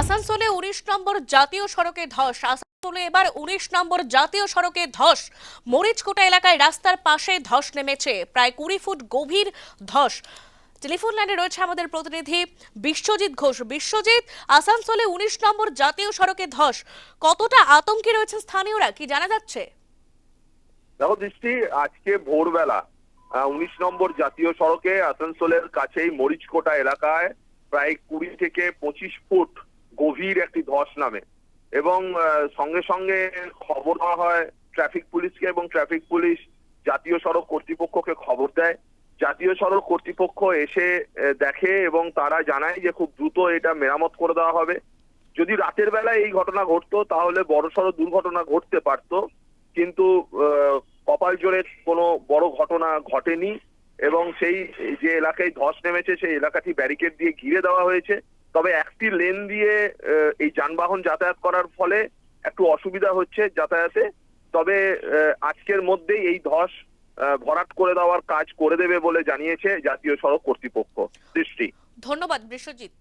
আসানসোলে উনিশ নম্বর জাতীয় সড়কে ধস। আসানসোলে এবার উনিশ নম্বর জাতীয় সড়কে ধস। মরিচকোটা এলাকায় রাস্তার পাশে ধস নেমেছে। প্রায় কুড়ি ফুট গভীর ধস। টেলিফোন লাইনে রয়েছে আমাদের প্রতিনিধি বিশ্বজিৎ ঘোষ। বিশ্বজিৎ, আসানসোলে উনিশ নম্বর জাতীয় সড়কে ধস। কতটা আতঙ্কে রয়েছে স্থানীয়রা? কি জানা যাচ্ছে? দেখো দৃষ্টি, আজকে ভোরবেলা উনিশ নম্বর জাতীয় সড়কে আসানসোলের কাছেই মরিচকোটা এলাকায় প্রায় কুড়ি থেকে পঁচিশ ফুট গভীর একটি ধস নামে। এবং সঙ্গে সঙ্গে খবর দেওয়া হয় ট্রাফিক পুলিশকে এবং ট্রাফিক পুলিশ জাতীয় সড়ক কর্তৃপক্ষকে খবর দেয়। জাতীয় সড়ক কর্তৃপক্ষ এসে দেখে এবং তারা জানায় যে খুব দ্রুত এটা মেরামত করে দেওয়া হবে। যদি রাতের বেলায় এই ঘটনা ঘটতো, তাহলে বড় সড়ো দুর্ঘটনা ঘটতে পারতো। কিন্তু কপাল জোরে কোনো বড় ঘটনা ঘটেনি এবং সেই যে এলাকায় ধস নেমেছে, সেই এলাকাটি ব্যারিকেড দিয়ে ঘিরে দেওয়া হয়েছে। তবে একটি লেন দিয়ে এই যানবাহন যাতায়াত করার ফলে একটু অসুবিধা হচ্ছে যাতায়াতে। তবে আজকের মধ্যেই এই ধস ভরাট করে দেওয়ার কাজ করে দেবে বলে জানিয়েছে জাতীয় সড়ক কর্তৃপক্ষ। দৃষ্টি। ধন্যবাদ, বিশ্বজিৎ।